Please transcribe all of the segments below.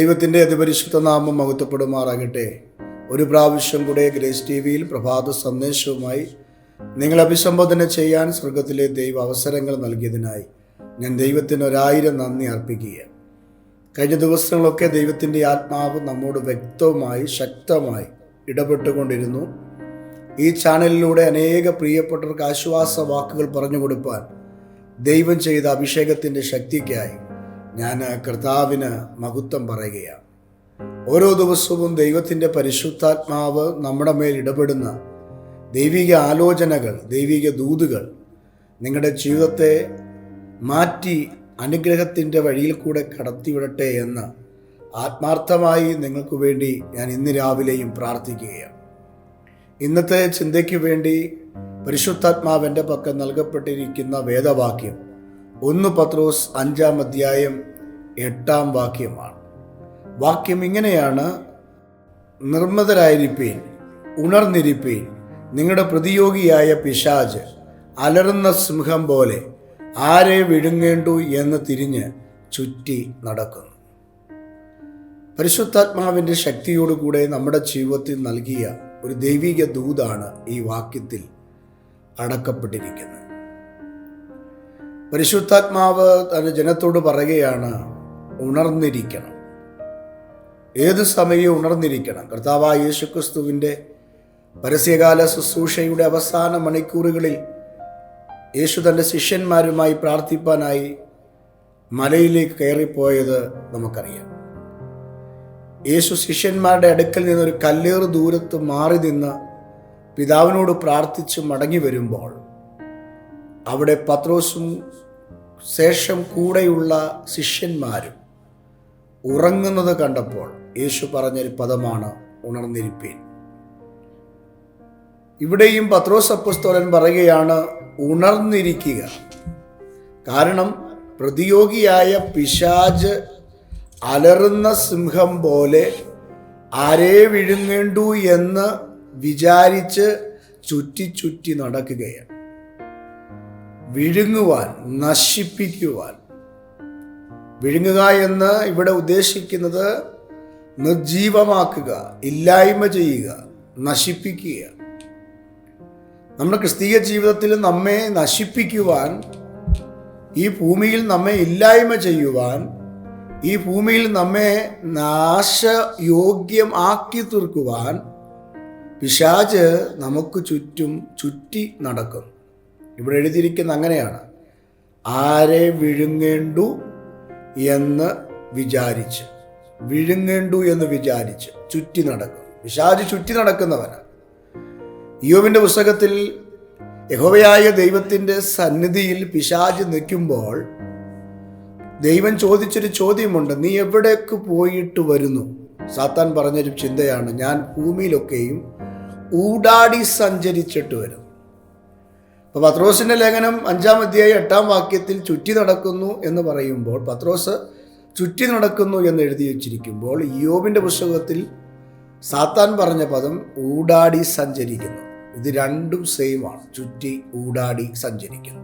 ദൈവത്തിന്റെ അതിപരിശുദ്ധ നാമം മഹത്വപ്പെടുമാറാകട്ടെ. ഒരു പ്രാവശ്യം കൂടെ ഗ്രേസ് ടി വിയിൽ പ്രഭാത സന്ദേശവുമായി നിങ്ങൾ അഭിസംബോധന ചെയ്യാൻ സ്വർഗത്തിലെ ദൈവ അവസരങ്ങൾ നൽകിയതിനായി ഞാൻ ദൈവത്തിന് ഒരായിരം നന്ദി അർപ്പിക്കുക കഴിഞ്ഞ ദിവസങ്ങളൊക്കെ ദൈവത്തിന്റെ ആത്മാവ് നമ്മോട് വ്യക്തമായി ശക്തമായി ഇടപെട്ടുകൊണ്ടിരുന്നു. ഈ ചാനലിലൂടെ അനേക പ്രിയപ്പെട്ടവർക്ക് ആശ്വാസ വാക്കുകൾ പറഞ്ഞു കൊടുപ്പാൻ ദൈവം ചെയ്ത അഭിഷേകത്തിന്റെ ശക്തിക്കായി ഞാൻ കർത്താവിന് മഹത്വം പറയുകയാണ്. ഓരോ ദിവസവും ദൈവത്തിന്റെ പരിശുദ്ധാത്മാവ് നമ്മുടെ മേൽ ഇടപെടുന്ന ദൈവിക ആലോചനകൾ ദൈവിക ദൂതുകൾ നിങ്ങളുടെ ജീവിതത്തെ മാറ്റി അനുഗ്രഹത്തിന്റെ വഴിയിൽ കൂടെ കടത്തിവിടട്ടെ എന്ന് ആത്മാർത്ഥമായി നിങ്ങൾക്ക് വേണ്ടി ഞാൻ ഇന്ന് രാവിലെയും പ്രാർത്ഥിക്കുകയാണ്. ഇന്നത്തെ ചിന്തയ്ക്ക് വേണ്ടി പരിശുദ്ധാത്മാവിന്റെ പക്കം നൽകപ്പെട്ടിരിക്കുന്ന വേദവാക്യം ഒന്ന് പത്രോസ് അഞ്ചാം അധ്യായം എട്ടാം വാക്യമാണ്. വാക്യം ഇങ്ങനെയാണ്. നിർമ്മതരായിരിപ്പീൻ ഉണർന്നിരിപ്പീൻ നിങ്ങളുടെ പ്രതിയോഗിയായ പിശാജ് അലറുന്ന സിംഹം പോലെ ആരെ വിഴുങ്ങേണ്ടു എന്ന് തിരിഞ്ഞ് ചുറ്റി നടക്കുന്നു. പരിശുദ്ധാത്മാവിന്റെ ശക്തിയോടുകൂടെ നമ്മുടെ ജീവിതത്തിൽ നൽകിയ ഒരു ദൈവിക ദൂതാണ് ഈ വാക്യത്തിൽ അടക്കപ്പെട്ടിരിക്കുന്നത്. പരിശുദ്ധാത്മാവ് തന്റെ ജനത്തോട് പറയുകയാണ് ഉണർന്നിരിക്കണം. ഏത് സമയവും ഉണർന്നിരിക്കണം. കർത്താവായ യേശുക്രിസ്തുവിന്റെ പരസ്യകാല ശുശ്രൂഷയുടെ അവസാന മണിക്കൂറുകളിൽ യേശു തന്റെ ശിഷ്യന്മാരുമായി പ്രാർത്ഥിപ്പാനായി മലയിലേക്ക് കയറിപ്പോയത് നമുക്കറിയാം. യേശു ശിഷ്യന്മാരുടെ അടുക്കൽ നിന്നൊരു കല്ലേറ് ദൂരത്ത് മാറി നിന്ന് പിതാവിനോട് പ്രാർത്ഥിച്ച് മടങ്ങി വരുമ്പോൾ അവിടെ പത്രോസും ശേഷം കൂടെയുള്ള ശിഷ്യന്മാരും ഉറങ്ങുന്നത് കണ്ടപ്പോൾ യേശു പറഞ്ഞൊരു പദമാണ് ഉണർന്നിരിപ്പീൻ. ഇവിടെയും പത്രോസ് അപ്പസ്തോലൻ പറയുകയാണ് ഉണർന്നിരിക്കുക. കാരണം പ്രതിയോഗിയായ പിശാജ് അലറുന്ന സിംഹം പോലെ ആരെ വിഴുങ്ങേണ്ടു എന്ന് വിചാരിച്ച് ചുറ്റി ചുറ്റി നടക്കുകയാണ്. വിഴുങ്ങുവാൻ നശിപ്പിക്കുവാൻ. വിഴുങ്ങുക എന്ന് ഇവിടെ ഉദ്ദേശിക്കുന്നത് നിർജീവമാക്കുക ഇല്ലായ്മ ചെയ്യുക നശിപ്പിക്കുക. നമ്മുടെ ക്രിസ്തീയ ജീവിതത്തിൽ നമ്മെ നശിപ്പിക്കുവാൻ ഈ ഭൂമിയിൽ നമ്മെ ഇല്ലായ്മ ചെയ്യുവാൻ ഈ ഭൂമിയിൽ നമ്മെ നാശയോഗ്യം ആക്കി തീർക്കുവാൻ പിശാജ് നമുക്ക് ചുറ്റും ചുറ്റി നടക്കും. ഇവിടെ എഴുതിയിരിക്കുന്ന അങ്ങനെയാണ്. ആരെ വിഴുങ്ങേണ്ടു എന്ന് വിചാരിച്ച് വിഴുങ്ങേണ്ടു എന്ന് വിചാരിച്ച് ചുറ്റി നടക്കും. പിശാജ് ചുറ്റി നടക്കുന്നവനാണ് യോവിന്റെ പുസ്തകത്തിൽ യഹോവയായ ദൈവത്തിന്റെ സന്നിധിയിൽ പിശാജ് നിൽക്കുമ്പോൾ ദൈവം ചോദിച്ചൊരു ചോദ്യമുണ്ട് നീ എവിടേക്ക് പോയിട്ട് വരുന്നു? സാത്താൻ പറഞ്ഞൊരു ചിന്തയാണ് ഞാൻ ഭൂമിയിലൊക്കെയും ഊടാടി സഞ്ചരിച്ചിട്ട് വരും. അപ്പോൾ പത്രോസിന്റെ ലേഖനം അഞ്ചാം അധ്യായം എട്ടാം വാക്യത്തിൽ ചുറ്റി നടക്കുന്നു എന്ന് പറയുമ്പോൾ പത്രോസ് ചുറ്റി നടക്കുന്നു എന്ന് എഴുതി വച്ചിരിക്കുമ്പോൾ യോബിന്റെ പുസ്തകത്തിൽ സാത്താൻ പറഞ്ഞ പദം ഊടാടി സഞ്ചരിക്കുന്നു. ഇത് രണ്ടും സെയിമാണ് ചുറ്റി ഊടാടി സഞ്ചരിക്കുന്നു.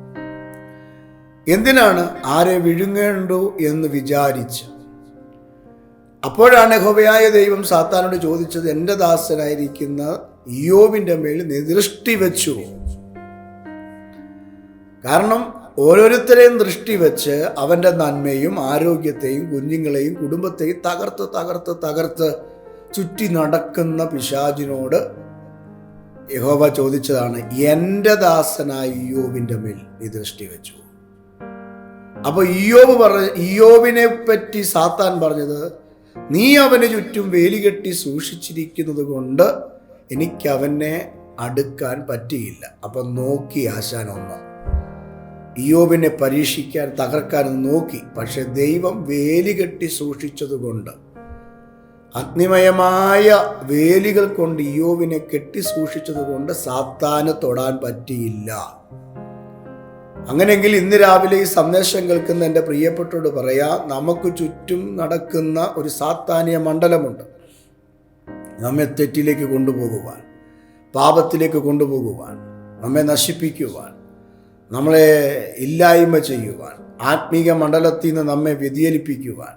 എന്തിനാണ് ആരെ വിഴുങ്ങേണ്ടു എന്ന് വിചാരിച്ച്? അപ്പോഴാണ് ഹോബയായ ദൈവം സാത്താനോട് ചോദിച്ചത് എന്റെ ദാസനായിരിക്കുന്ന യോബിന്റെ മേൽ നിദൃഷ്ടി വെച്ചു കാരണം ഓരോരുത്തരെയും ദൃഷ്ടി വെച്ച് അവന്റെ നന്മയും ആരോഗ്യത്തെയും കുഞ്ഞുങ്ങളെയും കുടുംബത്തെയും തകർത്ത് തകർത്ത് തകർത്ത് ചുറ്റി നടക്കുന്ന പിശാചിനോട് യഹോബ ചോദിച്ചതാണ് എന്റെ ദാസനായ ഇയോബിന്റെ മേൽ നീ ദൃഷ്ടി വെച്ചു. അപ്പോൾ ഇയോബ് പറഞ്ഞ ഇയോബിനെ പറ്റി സാത്താൻ പറഞ്ഞത് നീ അവന് ചുറ്റും വേലികെട്ടി സൂക്ഷിച്ചിരിക്കുന്നത് കൊണ്ട് എനിക്കവനെ അടുക്കാൻ പറ്റിയില്ല. അപ്പൊ നോക്കി ആശാൻ ഒന്ന്. ഇയോബിനെ പരീക്ഷിക്കാൻ തകർക്കാൻ നോക്കി പക്ഷെ ദൈവം വേലികെട്ടി സൂക്ഷിച്ചതുകൊണ്ട്. അഗ്നിമയമായ വേലികൾ കൊണ്ട് ഇയോബിനെ കെട്ടി സൂക്ഷിച്ചതുകൊണ്ട് സാത്താന് തൊടാൻ പറ്റിയില്ല. അങ്ങനെയെങ്കിൽ ഇന്ന് രാവിലെ ഈ സന്ദേശം കേൾക്കുന്ന എന്റെ പ്രിയപ്പെട്ടോട് പറയാ നമുക്ക് ചുറ്റും നടക്കുന്ന ഒരു സാത്താനിയ മണ്ഡലമുണ്ട്. നമ്മെ തെറ്റിലേക്ക് കൊണ്ടുപോകുവാൻ പാപത്തിലേക്ക് കൊണ്ടുപോകുവാൻ നമ്മെ നശിപ്പിക്കുവാൻ നമ്മളെ ഇല്ലായ്മ ചെയ്യുവാൻ ആത്മീക മണ്ഡലത്തിൽ നിന്ന് നമ്മെ വ്യതിചലിപ്പിക്കുവാൻ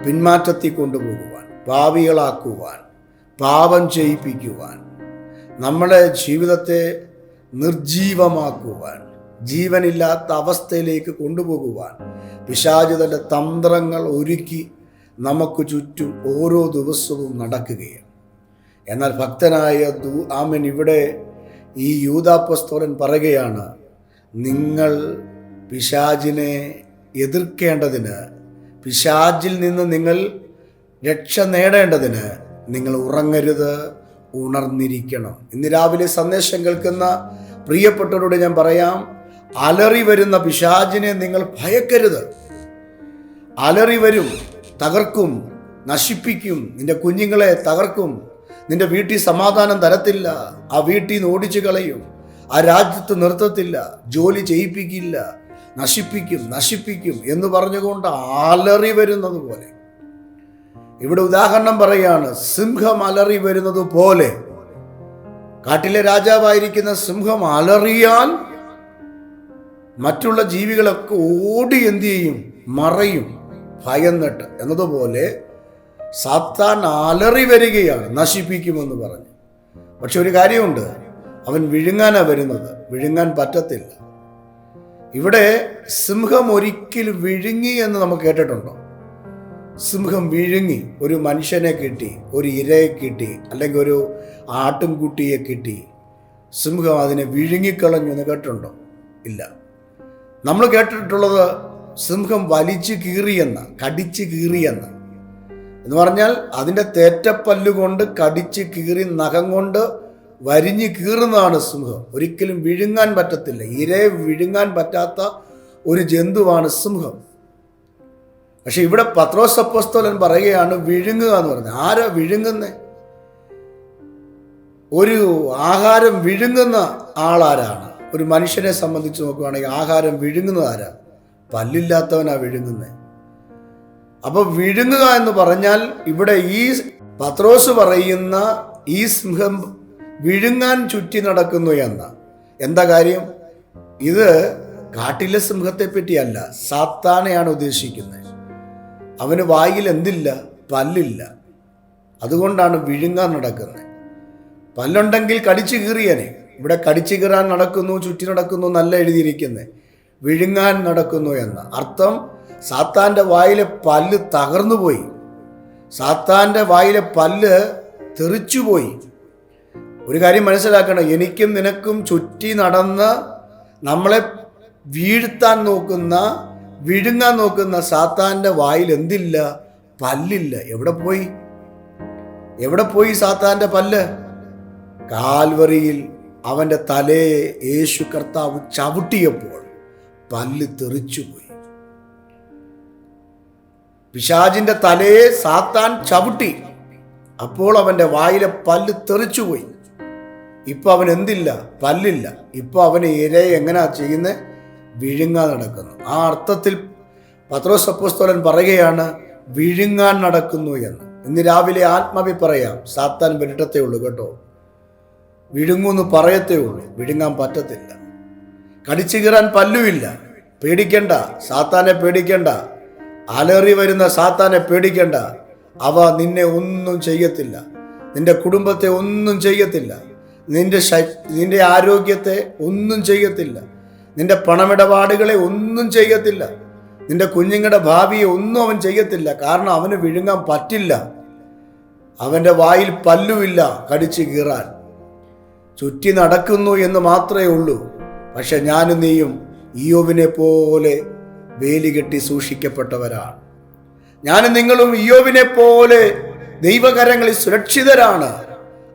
പിന്മാറ്റത്തിൽ കൊണ്ടുപോകുവാൻ പാവികളാക്കുവാൻ പാപം ചെയ്യിപ്പിക്കുവാൻ നമ്മുടെ ജീവിതത്തെ നിർജീവമാക്കുവാൻ ജീവനില്ലാത്ത അവസ്ഥയിലേക്ക് കൊണ്ടുപോകുവാൻ പിശാചിതന്റെ തന്ത്രങ്ങൾ ഒരുക്കി നമുക്ക് ചുറ്റും ഓരോ ദിവസവും നടക്കുകയാണ്. എന്നാൽ ഭക്തനായ ദൂ ആമൻ ഇവിടെ ഈ യൂതാപ്പസ്തോലൻ പറയുകയാണ് നിങ്ങൾ പിശാചിനെ എതിർക്കേണ്ടതിന് പിശാചിൽ നിന്ന് നിങ്ങൾ രക്ഷ നേടേണ്ടതിന് നിങ്ങൾ ഉറങ്ങരുത് ഉണർന്നിരിക്കണം. ഇന്ന് രാവിലെ സന്ദേശം കേൾക്കുന്ന പ്രിയപ്പെട്ടവരോട് ഞാൻ പറയാം അലറി വരുന്ന പിശാചിനെ നിങ്ങൾ ഭയക്കരുത്. അലറി വരും തകർക്കും നശിപ്പിക്കും നിന്റെ കുഞ്ഞുങ്ങളെ തകർക്കും നിന്റെ വീട്ടിൽ സമാധാനം തരത്തില്ല ആ വീട്ടിൽ നിന്ന് ഓടിച്ചു കളയും. ആ രാജ്യത്ത് നിർത്തത്തില്ല ജോലി ചെയ്യിപ്പിക്കില്ല നശിപ്പിക്കും നശിപ്പിക്കും എന്ന് പറഞ്ഞുകൊണ്ട് അലറി വരുന്നത് പോലെ. ഇവിടെ ഉദാഹരണം പറയാണ് സിംഹം അലറി വരുന്നത് പോലെ. കാട്ടിലെ രാജാവായിരിക്കുന്ന സിംഹം അലറിയാൽ മറ്റുള്ള ജീവികളൊക്കെ ഓടി എന്ത് ചെയ്യും? മറയും ഭയന്നിട്ട്. എന്നതുപോലെ സാത്താൻ അലറി വരികയാണ് നശിപ്പിക്കുമെന്ന് പറഞ്ഞു. പക്ഷെ ഒരു കാര്യമുണ്ട് അവൻ വിഴുങ്ങാനാ വരുന്നത്. വിഴുങ്ങാൻ പറ്റത്തില്ല. ഇവിടെ സിംഹം ഒരിക്കൽ വിഴുങ്ങി എന്ന് നമുക്ക് കേട്ടിട്ടുണ്ടോ? സിംഹം വിഴുങ്ങി ഒരു മനുഷ്യനെ കിട്ടി ഒരു ഇരയെ കിട്ടി അല്ലെങ്കിൽ ഒരു ആട്ടുംകുട്ടിയെ കിട്ടി. സിംഹം അതിനെ വിഴുങ്ങിക്കളഞ്ഞു എന്ന് കേട്ടിട്ടുണ്ടോ? ഇല്ല. നമ്മൾ കേട്ടിട്ടുള്ളത് സിംഹം വലിച്ചു കീറിയെന്ന കടിച്ചു കീറിയെന്ന എന്ന് പറഞ്ഞാൽ അതിന്റെ തേറ്റപ്പല്ലുകൊണ്ട് കടിച്ച് കീറി നഖം കൊണ്ട് വരിഞ്ഞ് കീറുന്നതാണ് സിംഹം. ഒരിക്കലും വിഴുങ്ങാൻ പറ്റത്തില്ല. ഇരയെ വിഴുങ്ങാൻ പറ്റാത്ത ഒരു ജന്തുവാണ് സിംഹം. പക്ഷെ ഇവിടെ പത്രോസ് അപ്പോസ്തോലൻ പറയുകയാണ് വിഴുങ്ങുക എന്ന് പറഞ്ഞത്. ആരാ വിഴുങ്ങുന്നേ? ഒരു ആഹാരം വിഴുങ്ങുന്ന ആളാരാണ്? ഒരു മനുഷ്യനെ സംബന്ധിച്ച് നോക്കുകയാണെങ്കിൽ ആഹാരം വിഴുങ്ങുന്നത് ആരാ? പല്ലില്ലാത്തവനാ വിഴുങ്ങുന്നത് അപ്പൊ വിഴുങ്ങുക എന്ന് പറഞ്ഞാൽ ഇവിടെ ഈ പത്രോസ് പറയുന്ന ഈ സിംഹം വിഴുങ്ങാൻ ചുറ്റി നടക്കുന്നു എന്ന്. എന്താ കാര്യം? ഇത് കാട്ടിലെ സിംഹത്തെ പറ്റിയല്ല സാത്താനെയാണ് ഉദ്ദേശിക്കുന്നത്. അവന് വായിൽ എന്തില്ല? പല്ലില്ല. അതുകൊണ്ടാണ് വിഴുങ്ങാൻ നടക്കുന്നത്. പല്ലുണ്ടെങ്കിൽ കടിച്ചു കീറിയനെ. ഇവിടെ കടിച്ചു കീറാൻ നടക്കുന്നു ചുറ്റി നടക്കുന്നു നല്ല എഴുതിയിരിക്കുന്നത്. വിഴുങ്ങാൻ നടക്കുന്നു എന്ന. അർത്ഥം സാത്താന്റെ വായിലെ പല്ല് തകർന്നുപോയി. സാത്താന്റെ വായിലെ പല്ല് തെറിച്ചുപോയി. ഒരു കാര്യം മനസ്സിലാക്കണം. എനിക്കും നിനക്കും ചുറ്റി നടന്ന് നമ്മളെ വീഴ്ത്താൻ നോക്കുന്ന വിഴുങ്ങാൻ നോക്കുന്ന സാത്താന്റെ വായിൽ എന്തില്ല? പല്ലില്ല. എവിടെ പോയി? എവിടെ പോയി സാത്താന്റെ പല്ല്? കാൽവറിയിൽ അവന്റെ തലയെ യേശു കർത്താവ് ചവിട്ടിയപ്പോൾ പല്ല് തെറിച്ചുപോയി പിശാജിന്റെ തലയെ സാത്താൻ ചവിട്ടി. അപ്പോൾ അവന്റെ വായിലെ പല്ല് തെറിച്ചുപോയി ഇപ്പൊ അവൻ എന്തില്ല? പല്ലില്ല. ഇപ്പൊ അവന് ഇരയെ എങ്ങനെയാ ചെയ്യുന്നത് വിഴുങ്ങാൻ നടക്കുന്നു. ആ അർത്ഥത്തിൽ പത്രോസ് അപ്പോസ്തോലൻ പറയുകയാണ് വിഴുങ്ങാൻ നടക്കുന്നു എന്ന്. ഇന്ന് രാവിലെ ആത്മാവി പറയാം സാത്താൻ വിരട്ടത്തേ ഉള്ളൂ കേട്ടോ. വിഴുങ്ങൂന്ന് പറയത്തേ ഉള്ളൂ. വിഴുങ്ങാൻ പറ്റത്തില്ല. കടിച്ചു കീറാൻ പല്ലുമില്ല. പേടിക്കണ്ട. സാത്താനെ പേടിക്കണ്ട. അലറി വരുന്ന സാത്താനെ പേടിക്കണ്ട. അവ നിന്നെ ഒന്നും ചെയ്യത്തില്ല. നിന്റെ കുടുംബത്തെ ഒന്നും ചെയ്യത്തില്ല. നിന്റെ നിന്റെ ആരോഗ്യത്തെ ഒന്നും ചെയ്യത്തില്ല. നിന്റെ പണമിടപാടുകളെ ഒന്നും ചെയ്യത്തില്ല. നിന്റെ കുഞ്ഞുങ്ങളുടെ ഭാവിയെ ഒന്നും അവൻ ചെയ്യത്തില്ല. കാരണം അവന് വിഴുങ്ങാൻ പറ്റില്ല. അവന്റെ വായിൽ പല്ലുമില്ല കടിച്ചു കീറാൻ. ചുറ്റി നടക്കുന്നു എന്ന് മാത്രമേ ഉള്ളൂ. പക്ഷെ ഞാനും നീയും ഇയോവിനെ പോലെ വേലി കെട്ടി സൂക്ഷിക്കപ്പെട്ടവരാണ്. ഞാനും നിങ്ങളും ഇയോവിനെ പോലെ ദൈവകരങ്ങളിൽ സുരക്ഷിതരാണ്.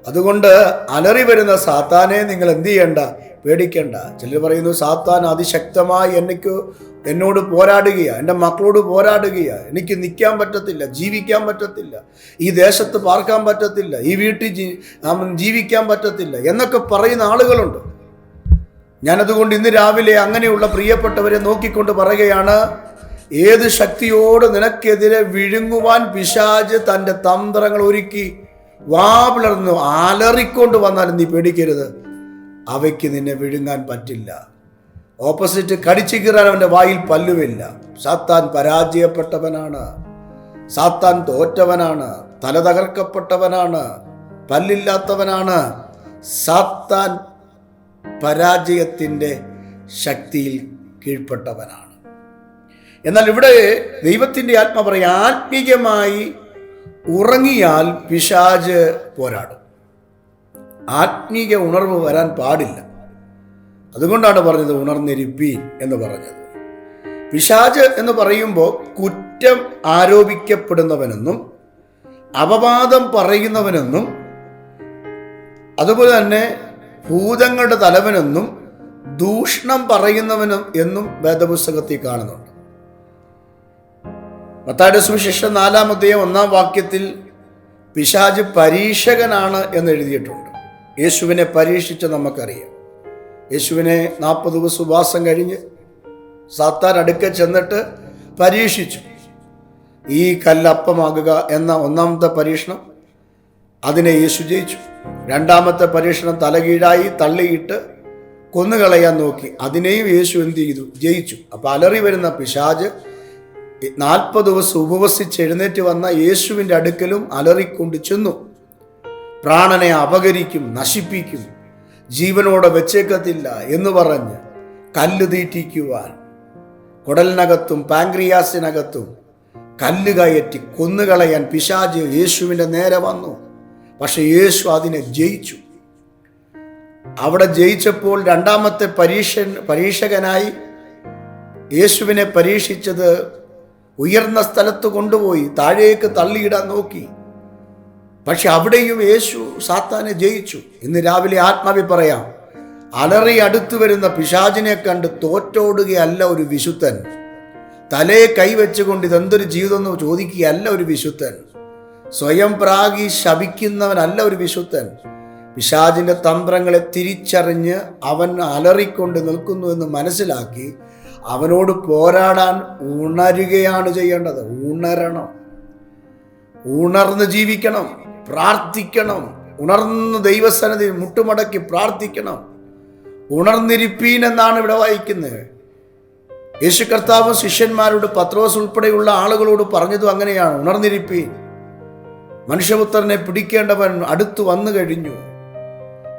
അതുകൊണ്ട് അലറി വരുന്ന സാത്താനെ നിങ്ങൾ എന്ത് ചെയ്യണ്ട? പേടിക്കണ്ട. ചിലർ പറയുന്നു സാത്താൻ അതിശക്തമായി എനിക്ക് എന്നോട് പോരാടുകയാണ് എന്റെ മക്കളോട് പോരാടുകയാണ് എനിക്ക് നിൽക്കാൻ പറ്റത്തില്ല ജീവിക്കാൻ പറ്റത്തില്ല. ഈ ദേശത്ത് പാർക്കാൻ പറ്റത്തില്ല. ഈ വീട്ടിൽ ജീ- ജീവിക്കാൻ പറ്റത്തില്ല. എന്നൊക്കെ പറയുന്ന ആളുകളുണ്ട്. ഞാനതുകൊണ്ട് ഇന്ന് രാവിലെ അങ്ങനെയുള്ള പ്രിയപ്പെട്ടവരെ നോക്കിക്കൊണ്ട് പറയുകയാണ് ഏത് ശക്തിയോട് നിനക്കെതിരെ വിഴുങ്ങുവാൻ പിശാജ് തന്റെ തന്ത്രങ്ങൾ ഒരുക്കി? വാ പിളർന്നു അലറിക്കൊണ്ട് വന്നാലും നീ പേടിക്കരുത്. അവയ്ക്ക് നിന്നെ വിഴുങ്ങാൻ പറ്റില്ല. ഓപ്പോസിറ്റ് കടിച്ചു കീറാൻ അവന്റെ വായിൽ പല്ലുവില്ല. സാത്താൻ പരാജയപ്പെട്ടവനാണ്. സാത്താൻ തോറ്റവനാണ്. തല തകർക്കപ്പെട്ടവനാണ്. പല്ലില്ലാത്തവനാണ്. സാത്താൻ പരാജയത്തിന്റെ ശക്തിയിൽ കീഴ്പ്പെട്ടവനാണ്. എന്നാൽ ഇവിടെ ദൈവത്തിന്റെ ആത്മ പറയും ആത്മീയമായി ഉറങ്ങിയാൽ പിശാജ് പോരാടും. ആത്മീയ ഉണർവ് വരാൻ പാടില്ല. അതുകൊണ്ടാണ് പറഞ്ഞത് ഉണർന്നിരിപ്പീൻ എന്ന് പറഞ്ഞത്. പിശാജ് എന്ന് പറയുമ്പോൾ കുറ്റം ആരോപിക്കപ്പെടുന്നവനെന്നും അപവാദം പറയുന്നവനെന്നും അതുപോലെ തന്നെ ഭൂതങ്ങളുടെ തലവനെന്നും ദൂഷണം പറയുന്നവനും എന്നും വേദപുസ്തകത്തിൽ കാണുന്നുണ്ട്. മത്തായുടെ സുവിശേഷം നാലാമത്തെയും ഒന്നാം വാക്യത്തിൽ പിശാജ് പരീക്ഷകനാണ് എന്ന് എഴുതിയിട്ടുണ്ട്. യേശുവിനെ പരീക്ഷിച്ച് നമുക്കറിയാം. യേശുവിനെ നാൽപ്പത് ദിവസം ഉപവാസം കഴിഞ്ഞ് സാത്താൻ അടുക്ക ചെന്നിട്ട് പരീക്ഷിച്ചു. ഈ കല്ലപ്പമാകുക എന്ന ഒന്നാമത്തെ പരീക്ഷണം അതിനെ യേശു ജയിച്ചു. രണ്ടാമത്തെ പരീക്ഷണം തലകീഴായി തള്ളിയിട്ട് കൊന്നുകളയാൻ നോക്കി. അതിനെയും യേശു എന്ത് ചെയ്തു? ജയിച്ചു. അപ്പം അലറി വരുന്ന പിശാജ് നാൽപ്പത് ദിവസം ഉപവസിച്ച് എഴുന്നേറ്റ് വന്ന യേശുവിന്റെ അടുക്കലും അലറിക്കൊണ്ട് ചെന്നു. പ്രാണനെ അപകരിക്കും നശിപ്പിക്കും ജീവനോടെ വെച്ചേക്കത്തില്ല എന്ന് പറഞ്ഞ് കല്ല് തീറ്റിക്കുവാൻ. കുടലിനകത്തും പാങ്ക്രിയാസിനകത്തും കല്ല് കയറ്റി കൊന്നുകളയാൻ പിശാജ് യേശുവിന്റെ നേരെ വന്നു. പക്ഷെ യേശു അതിനെ ജയിച്ചു. അവിടെ ജയിച്ചപ്പോൾ രണ്ടാമത്തെ പരീക്ഷ പരീക്ഷകനായി യേശുവിനെ പരീക്ഷിച്ചത് ഉയർന്ന സ്ഥലത്ത് കൊണ്ടുപോയി താഴേക്ക് തള്ളിയിടാൻ നോക്കി. പക്ഷെ അവിടെയും യേശു സാത്താനെ ജയിച്ചു. ഇന്ന് രാവിലെ ആത്മാവി പറയാം അലറി അടുത്തു വരുന്ന പിശാചിനെ കണ്ട് തോറ്റോടുകയല്ല ഒരു വിശുദ്ധൻ. തലയെ കൈവച്ചുകൊണ്ട് ഇതെന്തൊരു ജീവിതം എന്ന് ചോദിക്കുകയല്ല ഒരു വിശുദ്ധൻ. സ്വയം പ്രാഗി ശപിക്കുന്നവനല്ല ഒരു വിശുദ്ധൻ. പിശാചിന്റെ തന്ത്രങ്ങളെ തിരിച്ചറിഞ്ഞ് അവൻ അലറിക്കൊണ്ട് നിൽക്കുന്നു എന്ന് മനസ്സിലാക്കി അവനോട് പോരാടാൻ ഉണരുകയാണ് ചെയ്യേണ്ടത്. ഉണരണം. ഉണർന്ന് ജീവിക്കണം. പ്രാർത്ഥിക്കണം. ഉണർന്ന് ദൈവസന്നിധി മുട്ടുമടക്കി പ്രാർത്ഥിക്കണം. ഉണർന്നിരിപ്പീൻ എന്നാണ് ഇവിടെ വായിക്കുന്നത്. യേശു കർത്താവ് ശിഷ്യന്മാരോട് പത്രോസ് ഉൾപ്പെടെയുള്ള ആളുകളോട് പറഞ്ഞതും അങ്ങനെയാണ്. ഉണർന്നിരിപ്പീൻ. മനുഷ്യപുത്രനെ പിടിക്കേണ്ടവൻ അടുത്തു വന്നു കഴിഞ്ഞു.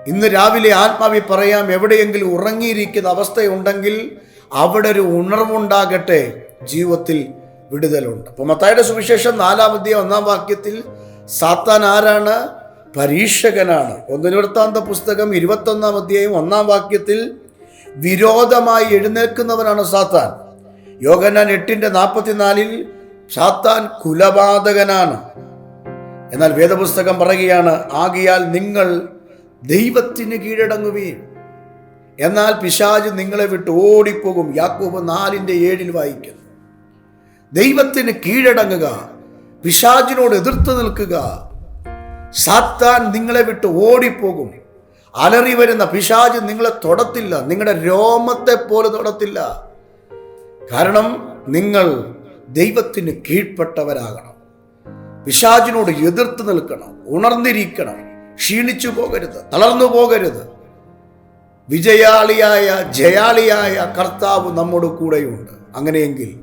ഇന്ന് രാവിലെ ആത്മാവി പറയാം എവിടെയെങ്കിലും ഉറങ്ങിയിരിക്കുന്ന അവസ്ഥയുണ്ടെങ്കിൽ അവിടെ ഒരു ഉണർവുണ്ടാകട്ടെ ജീവിതത്തിൽ വിടുതലുണ്ട്. അപ്പോൾ മത്തായുടെ സുവിശേഷം നാലാമധ്യ ഒന്നാം വാക്യത്തിൽ സാത്താൻ ആരാണ്? പരീക്ഷകനാണ്. ഒന്നിനിവൃത്താന്ത പുസ്തകം ഇരുപത്തൊന്നാം അധ്യായം ഒന്നാം വാക്യത്തിൽ വിരോധമായി എഴുന്നേൽക്കുന്നവനാണ് സാത്താൻ. യോഗനാൻ എട്ടിന്റെ നാൽപ്പത്തിനാലിൽ സാത്താൻ കുലപാതകനാണ്. എന്നാൽ വേദപുസ്തകം പറയുകയാണ് ആകിയാൽ നിങ്ങൾ ദൈവത്തിന് കീഴടങ്ങുവീൻ. എന്നാൽ പിശാജ് നിങ്ങളെ വിട്ട് ഓടിപ്പോകും. യാക്കോബ് നാലിന്റെ ഏഴിൽ വായിക്കുന്നു. ദൈവത്തിന് കീഴടങ്ങുക പിശാജിനോട് എതിർത്ത് നിൽക്കുക. സാത്താൻ നിങ്ങളെ വിട്ട് ഓടിപ്പോകും. അലറി വരുന്ന പിശാജ് നിങ്ങളെ തൊടത്തില്ല. നിങ്ങളുടെ രോമത്തെ പോലെ തൊടത്തില്ല. കാരണം നിങ്ങൾ ദൈവത്തിന് കീഴ്പ്പെട്ടവരാകണം. പിശാജിനോട് എതിർത്ത് നിൽക്കണം. ഉണർന്നിരിക്കണം. ക്ഷീണിച്ചു പോകരുത്. തളർന്നു പോകരുത്. വിജയാളിയായ ജയാളിയായ കർത്താവ് നമ്മുടെ കൂടെയുണ്ട്. അങ്ങനെയെങ്കിൽ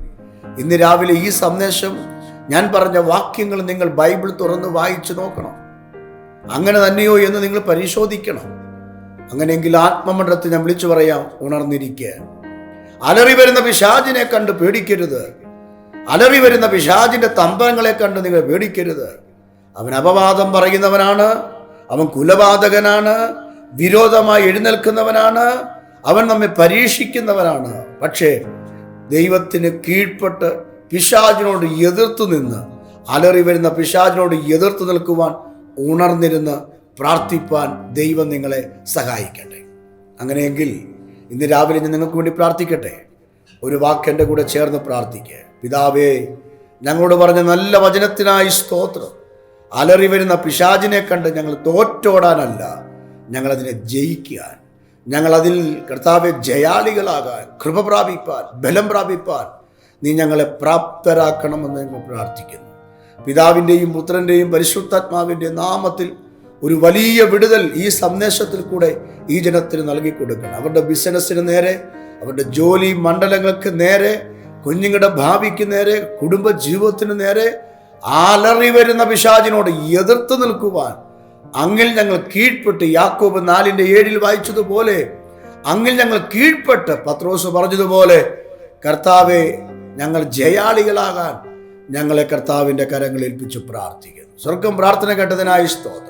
ഇന്ന് രാവിലെ ഈ സന്ദേശം ഞാൻ പറഞ്ഞ വാക്യങ്ങൾ നിങ്ങൾ ബൈബിൾ തുറന്ന് വായിച്ചു നോക്കണം. അങ്ങനെ തന്നെയോ എന്ന് നിങ്ങൾ പരിശോധിക്കണം. അങ്ങനെയെങ്കിൽ ആത്മമണ്ഡലത്തിൽ ഞാൻ വിളിച്ചു പറയാം ഉണർന്നിരിക്കുക അലറി വരുന്ന പിശാജിനെ കണ്ട് പേടിക്കരുത്. അലറി വരുന്ന പിശാചിന്റെ തന്ത്രങ്ങളെ കണ്ട് നിങ്ങൾ പേടിക്കരുത്. അവൻ അപവാദം പറയുന്നവനാണ് അവൻ കുലപാതകനാണ് വിരോധമായി എഴുന്നേൽക്കുന്നവനാണ്. അവൻ നമ്മെ പരീക്ഷിക്കുന്നവനാണ്. പക്ഷേ ദൈവത്തിന് കീഴ്പ്പെട്ട് പിശാചിനോട് എതിർത്തു നിന്ന് അലറി വരുന്ന പിശാചിനോട് എതിർത്തു നിൽക്കുവാൻ ഉണർന്നിരുന്ന് പ്രാർത്ഥിപ്പാൻ ദൈവം നിങ്ങളെ സഹായിക്കട്ടെ. അങ്ങനെയെങ്കിൽ ഇന്ന് രാവിലെ ഞാൻ നിങ്ങൾക്ക് വേണ്ടി പ്രാർത്ഥിക്കട്ടെ. ഒരു വാക്ക് എന്റെ കൂടെ ചേർന്ന് പ്രാർത്ഥിക്കുക പിതാവേ ഞങ്ങളോട് പറഞ്ഞ നല്ല വചനത്തിനായി സ്തോത്രം. അലറി വരുന്ന പിശാചിനെ കണ്ട് ഞങ്ങൾ തോറ്റോടാനല്ല ഞങ്ങളതിനെ ജയിക്കാൻ ഞങ്ങളതിൽ കർത്താവെ ജയാളികളാകാൻ കൃപ പ്രാപിപ്പാൻ ബലം പ്രാപിപ്പാൻ നീ ഞങ്ങളെ പ്രാപ്തരാക്കണമെന്ന് ഞങ്ങൾ പ്രാർത്ഥിക്കുന്നു. പിതാവിന്റെയും പുത്രന്റെയും പരിശുദ്ധാത്മാവിന്റെ നാമത്തിൽ ഒരു വലിയ വിടുതൽ ഈ സന്ദേശത്തിൽ കൂടെ ഈ ജനത്തിന് നൽകി കൊടുക്കണം അവരുടെ ബിസിനസ്സിന് നേരെ അവരുടെ ജോലി മണ്ഡലങ്ങൾക്ക് നേരെ കുഞ്ഞുങ്ങളുടെ ഭാവിക്ക് നേരെ കുടുംബ ജീവിതത്തിന് നേരെ അലറി വരുന്ന പിശാചിനോട് എതിർത്ത് നിൽക്കുവാൻ അങ്ങിൽ ഞങ്ങൾ കീഴ്പ്പെട്ട് യാക്കോബ് നാലിന്റെ ഏഴിൽ വായിച്ചതുപോലെ അങ്ങിൽ ഞങ്ങൾ കീഴ്പ്പെട്ട് പത്രോസ് പറഞ്ഞതുപോലെ കർത്താവെ ഞങ്ങൾ ജയാളികളാകാൻ ഞങ്ങളെ കർത്താവിന്റെ കരങ്ങൾ ഏൽപ്പിച്ച് പ്രാർത്ഥിക്കുന്നു. സ്വർഗം പ്രാർത്ഥന കേട്ടതിനായി സ്തോത്രം.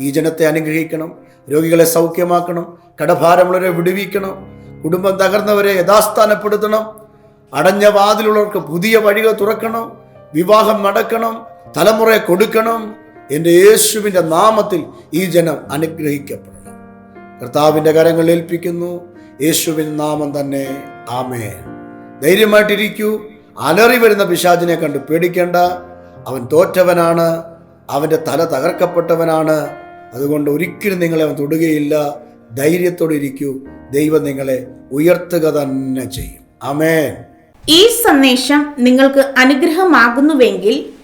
ഈ ജനത്തെ അനുഗ്രഹിക്കണം രോഗികളെ സൗഖ്യമാക്കണം കടഭാരമുള്ളവരെ വിടുവിക്കണം കുടുംബം തകർന്നവരെ യഥാസ്ഥാനപ്പെടുത്തണം അടഞ്ഞ വാതിലുള്ളവർക്ക് പുതിയ വഴികൾ തുറക്കണം വിവാഹം നടക്കണം തലമുറയെ കൊടുക്കണം എന്റെ യേശുവിന്റെ നാമത്തിൽ ഈ ജനം അനുഗ്രഹിക്കപ്പെടണം. കർത്താവിന്റെ കരങ്ങൾ ഏൽപ്പിക്കുന്നു. യേശുവിൻ നാമം തന്നെ. ആമേ ധൈര്യമായിട്ടിരിക്കൂ. അലറി വരുന്ന പിശാചിനെ കണ്ട് പേടിക്കേണ്ട. അവൻ തോറ്റവനാണ്. അവന്റെ തല തകർക്കപ്പെട്ടവനാണ്. അതുകൊണ്ട് ഒരിക്കലും നിങ്ങളെ അവൻ തൊടുകയില്ല. ധൈര്യത്തോടെ ഇരിക്കൂ. ദൈവം നിങ്ങളെ ഉയർത്തുക തന്നെ ചെയ്യും. ആമേൻ. ഈ സന്ദേശം നിങ്ങൾക്ക് അനുഗ്രഹമാകുന്നുവെങ്കിൽ